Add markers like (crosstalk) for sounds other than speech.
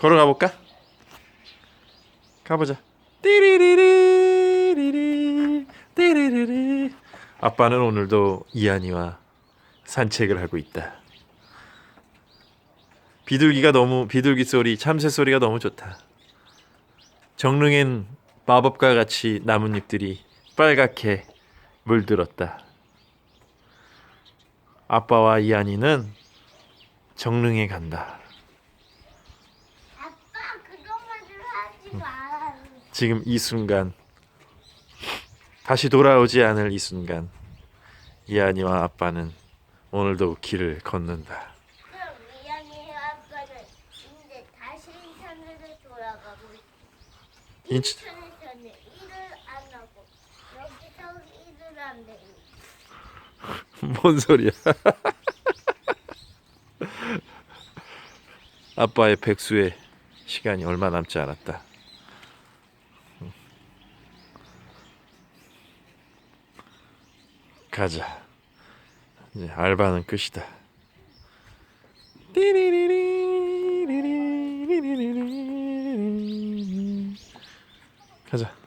걸어가 볼까? 가보자. 띠리리리리리 띠리리리. 아빠는 오늘도 이한이와 산책을 하고 있다. 비둘기가 너무 비둘기 소리, 참새 소리가 너무 좋다. 정릉엔 마법과 같이 나뭇잎들이 빨갛게 물들었다. 아빠와 이한이는 정릉에 간다. 아빠 그것만 좀 하 지금 이 순간 다시 돌아오지 않을 이 순간 이한이와 아빠는 오늘도 길을 걷는다. 인천-. 뭔 소리야? (laughs) 아빠의 백수의 시간이 얼마 남지 않았다. 가자. 이제 알바는 끝이다. 가자.